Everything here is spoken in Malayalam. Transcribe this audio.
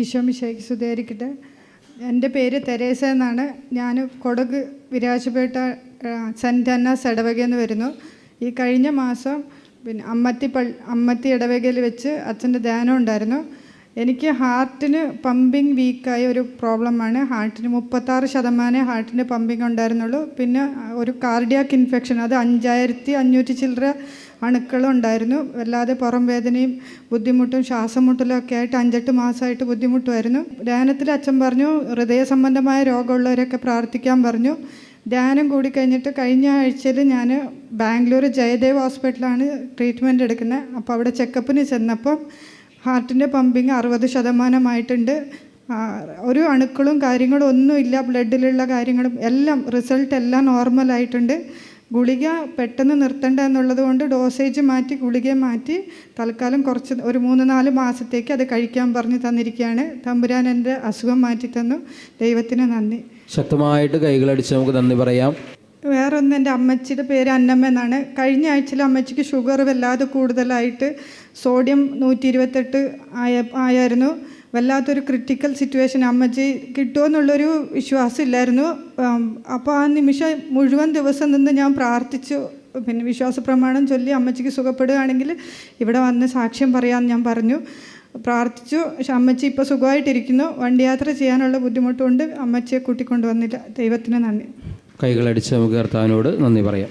ഈശോമിശേക്ക് സുധേരിക്കട്ടെ എന്റെ പേര് തെരേസ എന്നാണ്. ഞാൻ കൊടക് വിരാജപേട്ട സെന്റ് അന്നാസ് ഇടവകയെന്ന് വരുന്നു. ഈ കഴിഞ്ഞ മാസം പിന്നെ അമ്മത്തി പള്ളി അമ്മത്തി ഇടവകയിൽ വെച്ച് അച്ഛന്റെ ധ്യാനം ഉണ്ടായിരുന്നു. എനിക്ക് ഹാർട്ടിന് പമ്പിങ് വീക്കായ ഒരു പ്രോബ്ലമാണ്. ഹാർട്ടിന് മുപ്പത്താറ് ശതമാനം ഹാർട്ടിന് പമ്പിങ് ഉണ്ടായിരുന്നുള്ളൂ. പിന്നെ ഒരു കാർഡിയാക്ക് ഇൻഫെക്ഷൻ അത് അഞ്ചായിരത്തി അഞ്ഞൂറ്റി ചില്ലറ അണുക്കളും ഉണ്ടായിരുന്നു. വല്ലാതെ പുറം വേദനയും ബുദ്ധിമുട്ടും ശ്വാസം മുട്ടലും ഒക്കെ ആയിട്ട് അഞ്ചെട്ട് മാസമായിട്ട് ബുദ്ധിമുട്ടുമായിരുന്നു. ധ്യാനത്തിൽ അച്ഛൻ പറഞ്ഞു ഹൃദയ സംബന്ധമായ രോഗമുള്ളവരൊക്കെ പ്രാർത്ഥിക്കാൻ പറഞ്ഞു. ധ്യാനം കൂടി കഴിഞ്ഞിട്ട് കഴിഞ്ഞ ആഴ്ചയിൽ ഞാൻ ബാംഗ്ലൂർ ജയദേവ് ഹോസ്പിറ്റലാണ് ട്രീറ്റ്മെന്റ് എടുക്കുന്നത്. അപ്പോൾ അവിടെ ചെക്കപ്പിന് ചെന്നപ്പം ഹാർട്ടിന്റെ പമ്പിങ് അറുപത് ശതമാനമായിട്ടുണ്ട്. ഒരു അണുക്കളും കാര്യങ്ങളും ഒന്നുമില്ല. ബ്ലഡിലുള്ള കാര്യങ്ങളും എല്ലാം റിസൾട്ട് എല്ലാം നോർമലായിട്ടുണ്ട്. ഗുളിക പെട്ടെന്ന് നിർത്തേണ്ട എന്നുള്ളത് കൊണ്ട് ഡോസേജ് മാറ്റി ഗുളിക മാറ്റി തൽക്കാലം കുറച്ച് ഒരു മൂന്ന് നാല് മാസത്തേക്ക് അത് കഴിക്കാൻ പറഞ്ഞ് തന്നിരിക്കുകയാണ്. തമ്പുരാൻ എന്റെ അസുഖം മാറ്റി തന്നു ദൈവത്തിന് നന്ദി. ശക്തമായിട്ട് കൈകളടിച്ച് നമുക്ക് നന്ദി പറയാം. വേറൊന്ന് എന്റെ അമ്മച്ചിയുടെ പേര് അന്നമ്മ എന്നാണ്. കഴിഞ്ഞ ആഴ്ചയിൽ അമ്മച്ചിക്ക് ഷുഗർ വല്ലാതെ കൂടുതലായിട്ട് സോഡിയം നൂറ്റി ഇരുപത്തെട്ട് ആയ ആയായിരുന്നു. വല്ലാത്തൊരു ക്രിട്ടിക്കൽ സിറ്റുവേഷൻ അമ്മച്ചി കിട്ടുമെന്നുള്ളൊരു വിശ്വാസം ഇല്ലായിരുന്നു അപ്പോൾ ആ നിമിഷം മുഴുവൻ ദിവസം നിന്ന് ഞാൻ പ്രാർത്ഥിച്ചു. പിന്നെ വിശ്വാസ പ്രമാണം ചൊല്ലി അമ്മച്ചിക്ക് സുഖപ്പെടുകയാണെങ്കിൽ ഇവിടെ വന്ന് സാക്ഷ്യം പറയാമെന്ന് ഞാൻ പറഞ്ഞു. പ്രാർത്ഥിച്ചു. പക്ഷെ അമ്മച്ചി ഇപ്പോൾ സുഖമായിട്ടിരിക്കുന്നു. വണ്ടി യാത്ര ചെയ്യാനുള്ള ബുദ്ധിമുട്ടുകൊണ്ട് അമ്മച്ചിയെ കൂട്ടിക്കൊണ്ടുവന്നില്ല. ദൈവത്തിന് നന്ദി. കൈകളടിച്ച് നമുക്ക് കർത്താവിനോട് നന്ദി പറയാം.